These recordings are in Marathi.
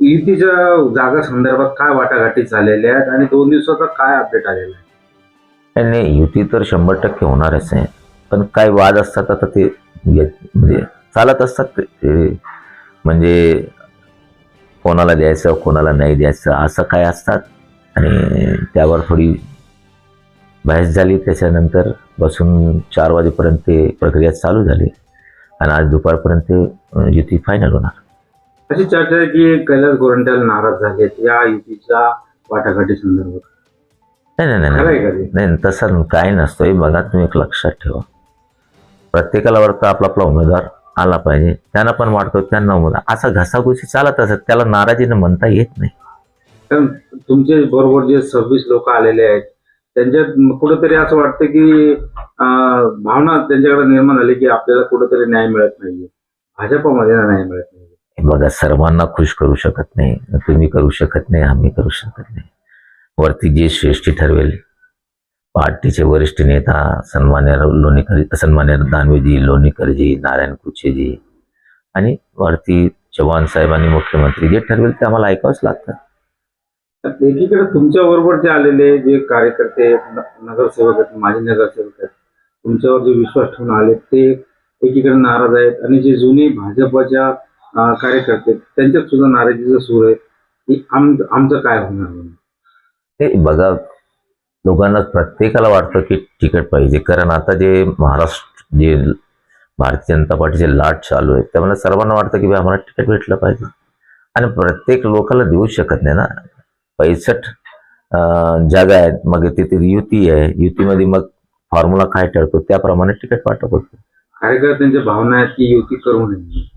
युतीच्या जागा संदर्भात काय वाटाघाटी झालेल्या आहेत आणि दोन दिवसाचा काय अपडेट आलेला आहे? नाही, युती तर शंभर टक्के होणारच आहे. पण काय वाद असतात आता ते म्हणजे, म्हणजे चालत असतात ते- म्हणजे कोणाला द्यायचं कोणाला नाही द्यायचं असं काय असतात. आणि त्यावर थोडी बहस झाली त्याच्यानंतर बसून चार वाजेपर्यंत ते प्रक्रिया चालू झाली. आणि आज दुपारपर्यंत युती फायनल होणार. अशी चर्चा आहे की कैलास गोरंट्याल नाराज झालेत या युतीच्या वाटाघाटी संदर्भात. नाही नाही नाही, खरं आहे नाही का ते? नाही तसं काय नसतं हे बघा तुम्ही एक लक्षात ठेवा. प्रत्येकाला वाटतं आपला आपला उमेदवार आला पाहिजे. त्यांना पण वाटतं त्यांना उमेदवार. असा घसाघुसी चालत असत त्याला नाराजीनं म्हणता येत नाही. कारण तुमचे बरोबर जे सव्वीस लोक आलेले आहेत त्यांच्यात कुठेतरी असं वाटतं की अं, भावना त्यांच्याकडे निर्माण झाली की आपल्याला कुठेतरी न्याय मिळत नाहीये. भाजपमध्ये न्याय मिळत नाही. बघा सर्वांना खुश करू शकत नाही. तुम्ही करू शकत नाही आम्ही करू शकत नाही. वरती जे श्रेष्ठी ठरवेल पार्टीचे वरिष्ठ नेता सन्मान्य लोणीकर सन्मान्य दानवेजी लोणीकरजी नारायण कुचेजी आणि वरती चव्हाण साहेब आणि मुख्यमंत्री जे ठरवेल ते आम्हाला ऐकावंच लागतं. तर एकीकडे तुमच्या बरोबर जे आलेले जे कार्यकर्ते नगरसेवक आहेत माजी नगरसेवक आहेत तुमच्यावर जे विश्वास ठेवून आले ते एकीकडे नाराज आहेत आणि जे जुने भाजपच्या कार्यकर्ते त्यांच्यात सुद्धा नाराजीचा सूर आहे की आम आमचं काय होणार म्हणून? ते बघा लोकांना प्रत्येकाला वाटतं की तिकीट पाहिजे. कारण आता जे महाराष्ट्र जे भारतीय जनता पार्टीचे लाट चालू आहे त्यामुळे सर्वांना वाटतं की आम्हाला तिकीट भेटलं पाहिजे. आणि प्रत्येक लोकांना देऊ शकत नाही ना. पैसठ जागा आहेत. मग तिथे युती आहे. युतीमध्ये मग फॉर्म्युला काय ठरतो त्याप्रमाणे तिकीट वाटप होतं कार्यकर्त्यांच्या भावना आहेत की युती करू नये.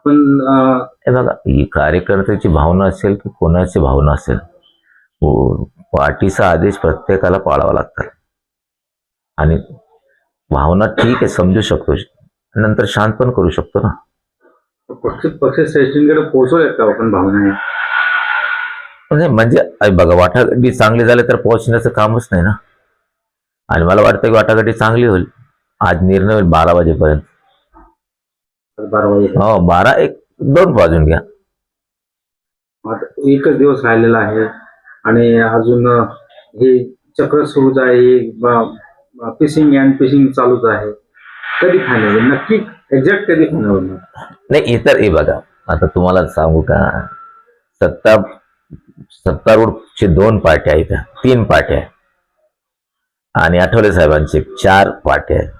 आपण हे बघा ही कार्यकर्त्याची भावना असेल की कोणाची भावना असेल पार्टीचा आदेश प्रत्येकाला पाळावा लागतात. आणि भावना ठीक आहे समजू शकतो. नंतर शांत पण करू शकतो ना. पक्ष पक्ष श्रेष्ठींकडे पोहोचवल्यात का आपण भावना? म्हणजे म्हणजे बघा वाटाघाटी चांगली झाली तर पोहोचण्याचं कामच नाही ना. आणि मला वाटतं की वाटाघाटी चांगली होईल. आज निर्णय होईल बारा वाजेपर्यंत. हो बारा एक दोन वाजून घ्या. आता एकच दिवस राहिलेला आहे. आणि अजून हे चक्र सुरूच आहे. फिशिंग अँड फिशिंग चालूच आहे. कधी फायनल नक्की एक्झॅक्ट कधी फायनल होणार नाही इतर हे बघा. आता तुम्हाला सांगू का? सत्ता सत्तारूढचे दोन पार्ट्या आहेत. तीन पार्ट्या आहेत. आणि आठवले साहेबांचे चार पार्ट्या आहेत.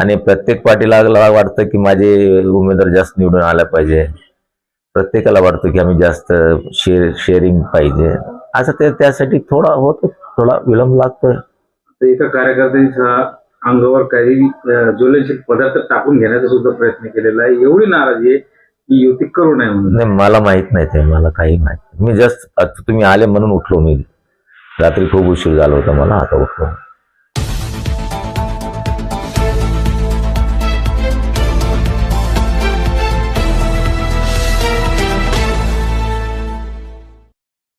आणि प्रत्येक पार्टीला वाटतं की माझे उमेदवार जास्त निवडून आला पाहिजे. प्रत्येकाला वाटतं की आम्ही जास्त शेअर शेअरिंग पाहिजे. असं ते त्यासाठी थोडा होतो थोडा विलंब लागतोय. एका कार्यकर्त्यांच्या अंगावर काही ज्वलनशील पदार्थ टाकून घेण्याचा सुद्धा प्रयत्न केलेला आहे. एवढी नाराजी आहे की युती करू नये म्हणून. नाही मला माहीत नाही ते मला काही माहीत नाही. मी जस्ट तुम्ही आले म्हणून उठलो मी. रात्री खूप उशीर झाला होता मला आता उठलो.